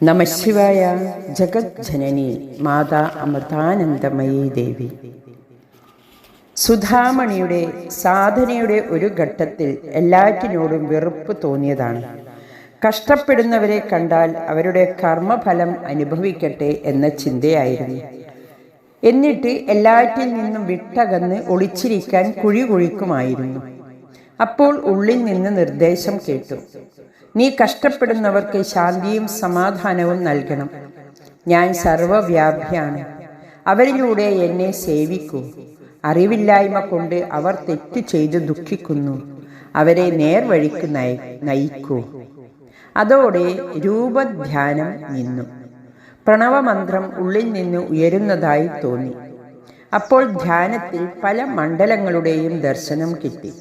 നമശിവായ ജഗത് ജനനി മാതാ അമൃതാനന്ദമയീ ദേവി. സുധാമണിയുടെ സാധനയുടെ ഒരു ഘട്ടത്തിൽ എല്ലാറ്റിനോടും വെറുപ്പ് തോന്നിയതാണ്. കഷ്ടപ്പെടുന്നവരെ കണ്ടാൽ അവരുടെ കർമ്മഫലം അനുഭവിക്കട്ടെ എന്ന ചിന്തയായിരുന്നു. എന്നിട്ട് എല്ലാറ്റിൽ നിന്നും വിട്ടകന്ന് ഒളിച്ചിരിക്കാൻ കുഴി കുഴിക്കുമായിരുന്നു. അപ്പോൾ ഉള്ളിൽ നിന്ന് നിർദ്ദേശം കേട്ടു. നീ കഷ്ടപ്പെടുന്നവർക്ക് ശാന്തിയും സമാധാനവും നൽകണം. ഞാൻ സർവവ്യാപിയാണ് അവരിലൂടെ എന്നെ സേവിക്കൂ. അറിവില്ലായ്മ കൊണ്ട് അവർ തെറ്റ് ചെയ്ത് ദുഃഖിക്കുന്നു. അവരെ നേർവഴിക്ക് നയ നയിക്കൂ. അതോടെ രൂപധ്യാനം നിന്നു. പ്രണവമന്ത്രം ഉള്ളിൽ നിന്ന് ഉയരുന്നതായി തോന്നി. അപ്പോൾ ധ്യാനത്തിൽ പല മണ്ഡലങ്ങളുടെയും ദർശനം കിട്ടി.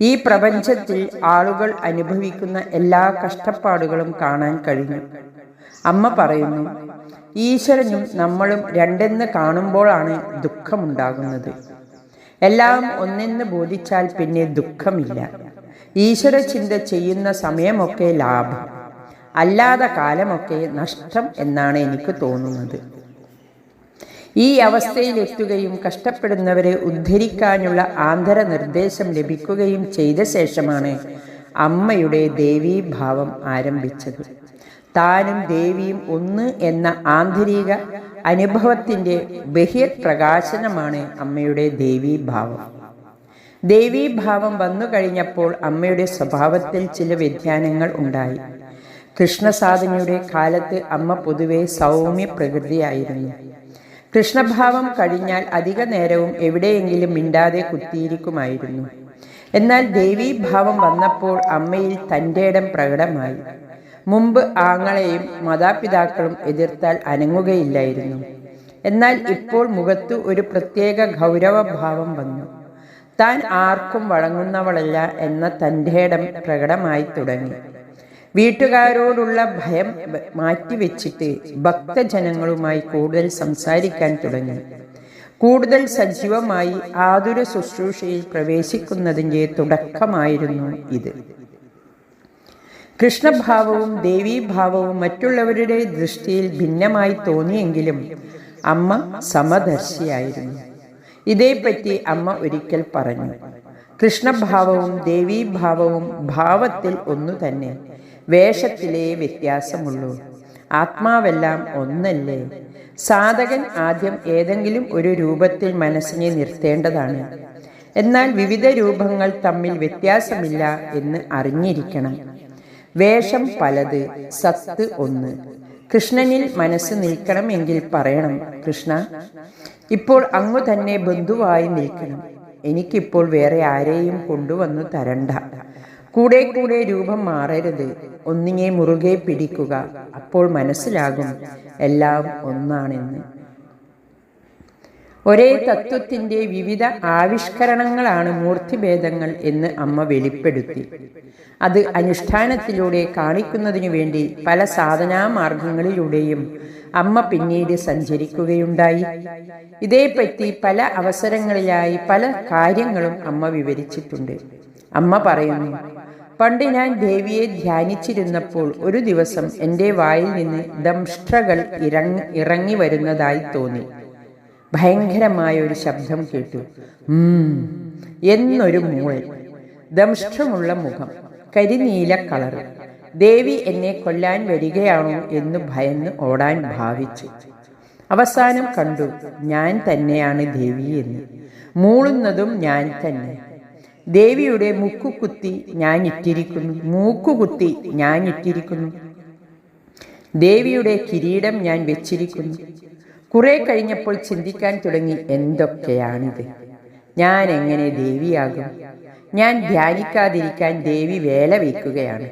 ഈ പ്രപഞ്ചത്തിൽ ആളുകൾ അനുഭവിക്കുന്ന എല്ലാ കഷ്ടപ്പാടുകളും കാണാൻ കഴിഞ്ഞു. അമ്മ പറയുന്നു ഈശ്വരനും നമ്മളും രണ്ടെന്ന് കാണുമ്പോഴാണ് ദുഃഖമുണ്ടാകുന്നത്. എല്ലാം ഒന്നെന്ന് ബോധിച്ചാൽ പിന്നെ ദുഃഖമില്ല. ഈശ്വര ചിന്ത ചെയ്യുന്ന സമയമൊക്കെ ലാഭം അല്ലാതെ കാലമൊക്കെ നഷ്ടം എന്നാണ് എനിക്ക് തോന്നുന്നത്. ഈ അവസ്ഥയിലെത്തുകയും കഷ്ടപ്പെടുന്നവരെ ഉദ്ധരിക്കാനുള്ള ആന്തര നിർദ്ദേശം ലഭിക്കുകയും ചെയ്ത ശേഷമാണ് അമ്മയുടെ ദേവീഭാവം ആരംഭിച്ചത്. താനും ദേവിയും ഒന്ന് എന്ന ആന്തരിക അനുഭവത്തിന്റെ ബഹിർ പ്രകാശനമാണ് അമ്മയുടെ ദേവീഭാവം. ദേവീഭാവം വന്നു കഴിഞ്ഞപ്പോൾ അമ്മയുടെ സ്വഭാവത്തിൽ ചില വ്യതിയാനങ്ങൾ ഉണ്ടായി. കൃഷ്ണസാധനയുടെ കാലത്ത് അമ്മ പൊതുവെ സൗമ്യ പ്രകൃതിയായിരുന്നു കൃഷ്ണഭാവം കഴിഞ്ഞാൽ അധിക നേരവും എവിടെയെങ്കിലും മിണ്ടാതെ കുത്തിയിരിക്കുമായിരുന്നു. എന്നാൽ ദേവീഭാവം വന്നപ്പോൾ അമ്മയിൽ തന്റെ ഇടം പ്രകടമായി. മുമ്പ് ആങ്ങളെയും മാതാപിതാക്കളും എതിർത്താൽ അനങ്ങുകയില്ലായിരുന്നു. എന്നാൽ ഇപ്പോൾ മുഖത്ത് ഒരു പ്രത്യേക ഗൗരവഭാവം വന്നു. താൻ ആർക്കും വഴങ്ങുന്നവളല്ല എന്ന തന്റെ ഇടം പ്രകടമായി തുടങ്ങി. വീട്ടുകാരോടുള്ള ഭയം മാറ്റിവെച്ചിട്ട് ഭക്തജനങ്ങളുമായി കൂടുതൽ സംസാരിക്കാൻ തുടങ്ങി. കൂടുതൽ സജീവമായി ആതുര ശുശ്രൂഷയിൽ പ്രവേശിക്കുന്നതിന്റെ തുടക്കമായിരുന്നു ഇത്. കൃഷ്ണഭാവവും ദേവീഭാവവും മറ്റുള്ളവരുടെ ദൃഷ്ടിയിൽ ഭിന്നമായി തോന്നിയെങ്കിലും അമ്മ സമദർശിയായിരുന്നു. ഇതേപ്പറ്റി അമ്മ ഒരിക്കൽ പറഞ്ഞു കൃഷ്ണഭാവവും ദേവീഭാവവും ഭാവത്തിൽ ഒന്നു തന്നെ വേഷത്തിലേ വ്യത്യാസമുള്ളൂ. ആത്മാവെല്ലാം ഒന്നല്ലേ? സാധകൻ ആദ്യം ഏതെങ്കിലും ഒരു രൂപത്തിൽ മനസ്സിനെ നിർത്തേണ്ടതാണ്. എന്നാൽ വിവിധ രൂപങ്ങൾ തമ്മിൽ വ്യത്യാസമില്ല എന്ന് അറിഞ്ഞിരിക്കണം. വേഷം പലത് സത്ത് ഒന്ന്. കൃഷ്ണനിൽ മനസ്സ് നിൽക്കണമെങ്കിൽ പറയണം കൃഷ്ണ ഇപ്പോൾ അങ്ങു തന്നെ ബന്ധുവായി നിൽക്കണം. എനിക്കിപ്പോൾ വേറെ ആരെയും കൊണ്ടുവന്നു തരണ്ട. കൂടെ കൂടെ രൂപം മാറരുത്. ഒന്നിനെ മുറുകെ പിടിക്കുക. അപ്പോൾ മനസ്സിലാകും എല്ലാം ഒന്നാണെന്ന്. ഒരേ തത്വത്തിന്റെ വിവിധ ആവിഷ്കരണങ്ങളാണ് മൂർത്തിഭേദങ്ങൾ എന്ന് അമ്മ വെളിപ്പെടുത്തി. അത് അനുഷ്ഠാനത്തിലൂടെ കാണിക്കുന്നതിനു വേണ്ടി പല സാധനാമാർഗങ്ങളിലൂടെയും അമ്മ പിന്നീട് സഞ്ചരിക്കുകയുണ്ടായി. ഇതേപ്പറ്റി പല അവസരങ്ങളിലായി പല കാര്യങ്ങളും അമ്മ വിവരിച്ചിട്ടുണ്ട്. അമ്മ പറയുന്നു പണ്ട് ഞാൻ ദേവിയെ ധ്യാനിച്ചിരുന്നപ്പോൾ ഒരു ദിവസം എന്റെ വായിൽ നിന്ന് ദംഷ്ട്രകൾ ഇറങ്ങി ഇറങ്ങി വരുന്നതായി തോന്നി. ഭയങ്കരമായ ഒരു ശബ്ദം കേട്ടു. എന്നൊരു മൂളൽ. ദംഷ്ട്രമുള്ള മുഖം. കരിനീല കളർ. ദേവി എന്നെ കൊല്ലാൻ വരികയാണോ എന്ന് ഭയന്ന് ഓടാൻ ഭാവിച്ചു. അവസാനം കണ്ടു ഞാൻ തന്നെയാണ് ദേവി എന്ന്. മൂളുന്നതും ഞാൻ തന്നെ. ദേവിയുടെ മുക്കുകുത്തി ഞാൻ ഇട്ടിരിക്കുന്നു മൂക്കുകുത്തി ഞാൻ ഇട്ടിരിക്കുന്നു ദേവിയുടെ കിരീടം ഞാൻ വെച്ചിരിക്കുന്നു. കുറെ കഴിഞ്ഞപ്പോൾ ചിന്തിക്കാൻ തുടങ്ങി എന്തൊക്കെയാണിത്? ഞാൻ എങ്ങനെ ദേവിയാകും? ഞാൻ ധ്യാനിക്കാതിരിക്കാൻ ദേവി വേല വയ്ക്കുകയാണ്.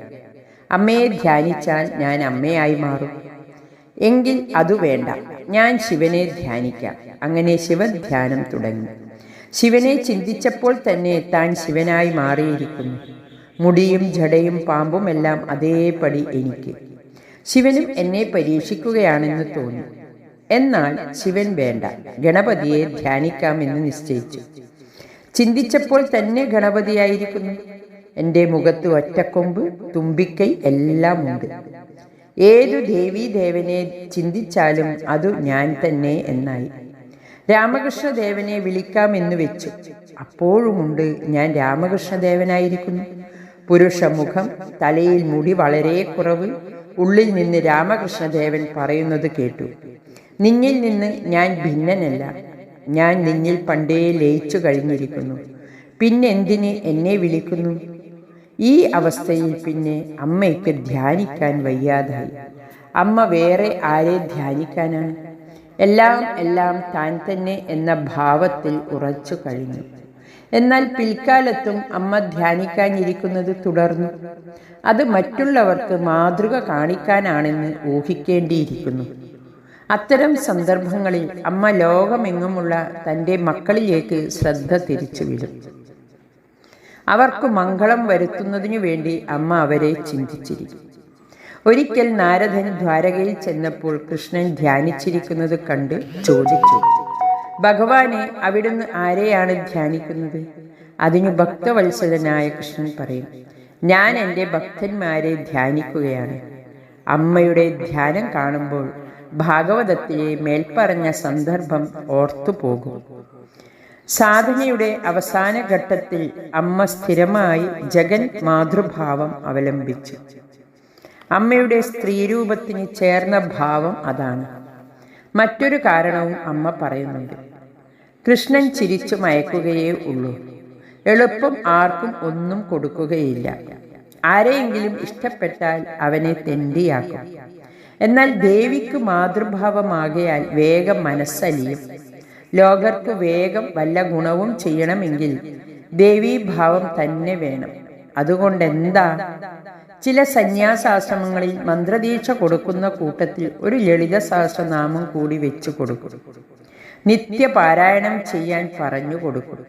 അമ്മയെ ധ്യാനിച്ചാൽ ഞാൻ അമ്മയായി മാറും. എങ്കിൽ അതു വേണ്ട. ഞാൻ ശിവനെ ധ്യാനിക്കാം. അങ്ങനെ ശിവധ്യാനം തുടങ്ങി. ശിവനെ ചിന്തിച്ചപ്പോൾ തന്നെ താൻ ശിവനായി മാറിയിരിക്കുന്നു. മുടിയും ജടയും പാമ്പും എല്ലാം അതേപടി എനിക്ക്. ശിവനും എന്നെ പരീക്ഷിക്കുകയാണെന്ന് തോന്നി. എന്നാൽ ശിവൻ വേണ്ട. ഗണപതിയെ ധ്യാനിക്കാമെന്ന് നിശ്ചയിച്ചു. ചിന്തിച്ചപ്പോൾ തന്നെ ഗണപതിയായിരിക്കുന്നു. എന്റെ മുഖത്ത് ഒറ്റക്കൊമ്പ് തുമ്പിക്കൈ എല്ലാം ഉണ്ട്. ഏതു ദേവീദേവനെ ചിന്തിച്ചാലും അതു ഞാൻ തന്നെ എന്നായി. രാമകൃഷ്ണദേവനെ വിളിക്കാം എന്ന് വെച്ചു അപ്പോഴുമുണ്ട് ഞാൻ രാമകൃഷ്ണദേവനായിരിക്കുന്നു. പുരുഷമുഖം തലയിൽ മുടി വളരെ കുറവ് ഉള്ളിൽ നിന്ന് രാമകൃഷ്ണദേവൻ പറയുന്നത് കേട്ടു. നിന്നിൽ നിന്ന് ഞാൻ ഭിന്നനല്ല ഞാൻ നിന്നിൽ പണ്ടേ ലയിച്ചു കഴിഞ്ഞിരിക്കുന്നു. പിന്നെന്തിന് എന്നെ വിളിക്കുന്നു? ഈ അവസ്ഥയിൽ പിന്നെ അമ്മയ്ക്ക് ധ്യാനിക്കാൻ വയ്യാതായി. അമ്മ വേറെ ആരെ ധ്യാനിക്കാനാണ്? എല്ലാം എല്ലാം താൻ തന്നെ എന്ന ഭാവത്തിൽ ഉറച്ചു കഴിഞ്ഞു. എന്നാൽ പിൽക്കാലത്തും അമ്മ ധ്യാനിക്കാനിരിക്കുന്നത് തുടർന്നു. അത് മറ്റുള്ളവർക്ക് മാതൃക കാണിക്കാനാണെന്ന് ഊഹിക്കേണ്ടിയിരിക്കുന്നു. അത്തരം സന്ദർഭങ്ങളിൽ അമ്മ ലോകമെങ്ങുമുള്ള തന്റെ മക്കളിലേക്ക് ശ്രദ്ധ തിരിച്ചു വിടും. അവർക്ക് മംഗളം വരുത്തുന്നതിനു വേണ്ടി അമ്മ അവരെ ചിന്തിച്ചിരിക്കും. ഒരിക്കൽ നാരദൻ ദ്വാരകയിൽ ചെന്നപ്പോൾ കൃഷ്ണൻ ധ്യാനിച്ചിരിക്കുന്നത് കണ്ട് ചോദിച്ചു ഭഗവാനെ അവിടുന്ന് ആരെയാണ് ധ്യാനിക്കുന്നത്? അതിനു ഭക്തവത്സലനായ കൃഷ്ണൻ പറയും ഞാൻ എന്റെ ഭക്തന്മാരെ ധ്യാനിക്കുകയാണ്. അമ്മയുടെ ധ്യാനം കാണുമ്പോൾ ഭാഗവതത്തിലെ മേൽപ്പറഞ്ഞ സന്ദർഭം ഓർത്തുപോകും സാധനയുടെ അവസാന ഘട്ടത്തിൽ അമ്മ സ്ഥിരമായി ജഗൻ മാതൃഭാവം അവലംബിച്ചു. അമ്മയുടെ സ്ത്രീരൂപത്തിന് ചേർന്ന ഭാവം അതാണ്. മറ്റൊരു കാരണവും അമ്മ പറയുന്നുണ്ട്. കൃഷ്ണൻ ചിരിച്ചു മയക്കുകയേ ഉള്ളൂ. എളുപ്പം ആർക്കും ഒന്നും കൊടുക്കുകയില്ല. ആരെയെങ്കിലും ഇഷ്ടപ്പെട്ടാൽ അവനെ തെണ്ടിയാക്കും. എന്നാൽ ദേവിക്ക് മാതൃഭാവമാകയാൽ വേഗം മനസ്സലിയും. ലോകർക്ക് വേഗം വല്ല ഗുണവും ചെയ്യണമെങ്കിൽ ദേവീഭാവം തന്നെ വേണം. അതുകൊണ്ട് എന്താ ചില സന്യാസാശ്രമങ്ങളിൽ മന്ത്രദീക്ഷ കൊടുക്കുന്ന കൂട്ടത്തിൽ ഒരു ലളിത സഹസ്രനാമം കൂടി വെച്ചു കൊടുക്കും. നിത്യപാരായണം ചെയ്യാൻ പറഞ്ഞു കൊടുക്കും.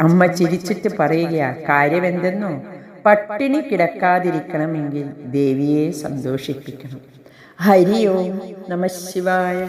അമ്മ ചിരിച്ചിട്ട് പറയുക കാര്യമെന്തെന്നോ? പട്ടിണി കിടക്കാതിരിക്കണമെങ്കിൽ ദേവിയെ സന്തോഷിപ്പിക്കണം. ഹരി ഓം നമ ശിവായ.